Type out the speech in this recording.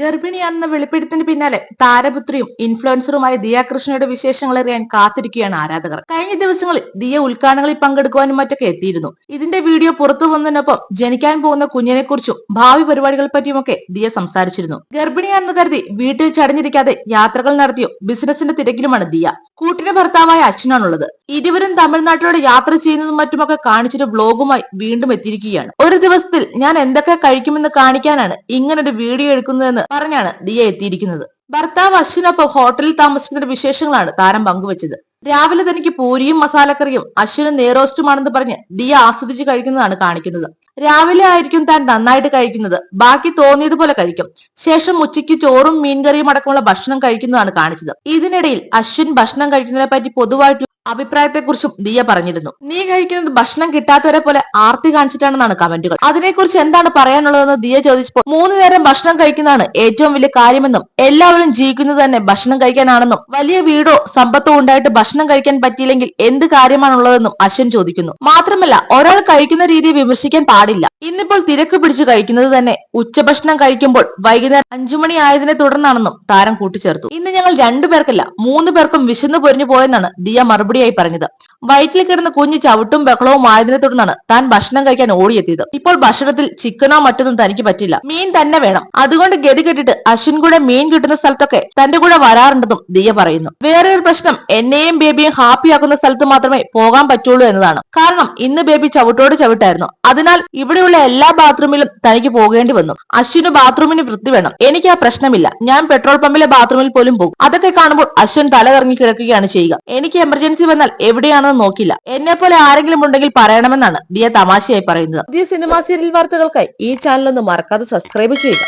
ഗർഭിണിയാണെന്ന വെളിപ്പെടുത്തിന് പിന്നാലെ താരപുത്രിയും ഇൻഫ്ലുവൻസറുമായ ദിയ കൃഷ്ണയുടെ വിശേഷങ്ങൾ അറിയാൻ കാത്തിരിക്കുകയാണ് ആരാധകർ. കഴിഞ്ഞ ദിവസങ്ങളിൽ ദിയ ഉദ്ഘാടനങ്ങളിൽ പങ്കെടുക്കുവാനും മറ്റൊക്കെ എത്തിയിരുന്നു. ഇതിന്റെ വീഡിയോ പുറത്തു വന്നതിനൊപ്പം ജനിക്കാൻ പോകുന്ന കുഞ്ഞിനെക്കുറിച്ചും ഭാവി പരിപാടികളെ പറ്റിയുമൊക്കെ ദിയ സംസാരിച്ചിരുന്നു. ഗർഭിണിയാണെന്ന് കരുതി വീട്ടിൽ ചടഞ്ഞിരിക്കാതെ യാത്രകൾ നടത്തിയോ ബിസിനസിന്റെ തിരക്കിലുമാണ് ദിയ. കൂട്ടിന് ഭർത്താവായ അച്ഛനാണുള്ളത് ഇരുവരും തമിഴ്നാട്ടിലൂടെ യാത്ര ചെയ്യുന്നതും മറ്റുമൊക്കെ കാണിച്ചൊരു വ്ലോഗുമായി വീണ്ടും എത്തിയിരിക്കുകയാണ്. ഒരു ദിവസത്തിൽ ഞാൻ എന്തൊക്കെ കഴിക്കുമെന്ന് കാണിക്കാനാണ് ഇങ്ങനൊരു വീഡിയോ എടുക്കുന്നതെന്ന് പറഞ്ഞാണ് ദിയ എത്തിയിരിക്കുന്നത്. ഭർത്താവ് അശ്വിനൊപ്പം ഹോട്ടലിൽ താമസിക്കുന്ന വിശേഷങ്ങളാണ് താരം പങ്കുവച്ചത്. രാവിലെ തനിക്ക് പൂരിയും മസാലക്കറിയും അശ്വിനും നെയ്റോസ്റ്റുമാണെന്ന് പറഞ്ഞ് ദിയ ആസ്വദിച്ച് കഴിക്കുന്നതാണ് കാണിക്കുന്നത്. രാവിലെ ആയിരിക്കും താൻ നന്നായിട്ട് കഴിക്കുന്നത്. ബാക്കി തോന്നിയതുപോലെ കഴിക്കും. ശേഷം ഉച്ചയ്ക്ക് ചോറും മീൻകറിയും അടക്കമുള്ള ഭക്ഷണം കഴിക്കുന്നതാണ് കാണിച്ചത്. ഇതിനിടയിൽ അശ്വിൻ ഭക്ഷണം കഴിക്കുന്നതിനെ പറ്റി പൊതുവായിട്ട് അഭിപ്രായത്തെക്കുറിച്ചും ദിയ പറഞ്ഞിരുന്നു. നീ കഴിക്കുന്നത് ഭക്ഷണം കിട്ടാത്തവരെ പോലെ ആർത്തി കാണിച്ചിട്ടാണെന്നാണ് കമന്റുകൾ. അതിനെക്കുറിച്ച് എന്താണ് പറയാനുള്ളതെന്ന് ദിയ ചോദിച്ചപ്പോൾ മൂന്ന് നേരം ഭക്ഷണം കഴിക്കുന്നതാണ് ഏറ്റവും വലിയ കാര്യമെന്നും എല്ലാവരും ജീവിക്കുന്നത് തന്നെ ഭക്ഷണം കഴിക്കാനാണെന്നും വലിയ വീടോ സമ്പത്തോ ഉണ്ടായിട്ട് ഭക്ഷണം കഴിക്കാൻ പറ്റിയില്ലെങ്കിൽ എന്ത് കാര്യമാണുള്ളതെന്നും അശ്വൻ ചോദിക്കുന്നു. മാത്രമല്ല ഒരാൾ കഴിക്കുന്ന രീതി വിമർശിക്കാൻ പാടില്ല. ഇന്നിപ്പോൾ തിരക്ക് പിടിച്ച് കഴിക്കുന്നത് തന്നെ ഉച്ചഭക്ഷണം കഴിക്കുമ്പോൾ വൈകുന്നേരം അഞ്ചു മണി ആയതിനെ തുടർന്നാണെന്നും താരം കൂട്ടിച്ചേർത്തു. ഇന്ന് ഞങ്ങൾ രണ്ടുപേർക്കല്ല മൂന്ന് പേർക്കും വിശന്നു പൊരിഞ്ഞു പോയെന്നാണ് ദിയ മറുപടിയായി പറഞ്ഞത്. വയറ്റിൽ കിടന്ന കുഞ്ഞ് ചവിട്ടും ബഹളവും ആയതിനെ തുടർന്നാണ് താൻ ഭക്ഷണം കഴിക്കാൻ ഓടിയെത്തിയത്. ഇപ്പോൾ ഭക്ഷണത്തിൽ ചിക്കനോ മറ്റൊന്നും തനിക്ക് പറ്റില്ല. മീൻ തന്നെ വേണം. അതുകൊണ്ട് ഗതി കെട്ടിട്ട് അശ്വിൻ കൂടെ മീൻ കിട്ടുന്ന സ്ഥലത്തൊക്കെ തന്റെ കൂടെ വരാറുണ്ടെന്നും ദിയ പറയുന്നു. വേറെ ഒരു പ്രശ്നം എന്നെയും ബേബിയും ഹാപ്പിയാക്കുന്ന സ്ഥലത്ത് മാത്രമേ പോകാൻ പറ്റുള്ളൂ എന്നതാണ്. കാരണം ഇന്ന് ബേബി ചവിട്ടോട് ചവിട്ടായിരുന്നു. അതിനാൽ ഇവിടെയുള്ള എല്ലാ ബാത്റൂമിലും തനിക്ക് പോകേണ്ടി വന്നു. അശ്വിന് ബാത്റൂമിന് വൃത്തി വേണം. എനിക്ക് ആ പ്രശ്നമില്ല. ഞാൻ പെട്രോൾ പമ്പിലെ ബാത്റൂമിൽ പോലും പോകും. അതൊക്കെ കാണുമ്പോൾ അശ്വിൻ തലകറങ്ങി കിടക്കുകയാണ് ചെയ്യുക. എനിക്ക് എമർജൻസി വന്നാൽ എവിടെയാണെന്ന് നോക്കില്ല. എന്നെ പോലെ ആരെങ്കിലും ഉണ്ടെങ്കിൽ പറയണമെന്നാണ് ദിയ തമാശയായി പറയുന്നത്. പുതിയ സിനിമാ സീരിയൽ വാർത്തകൾക്കായി ഈ ചാനൽ ഒന്ന് മറക്കാതെ സബ്സ്ക്രൈബ് ചെയ്യുക.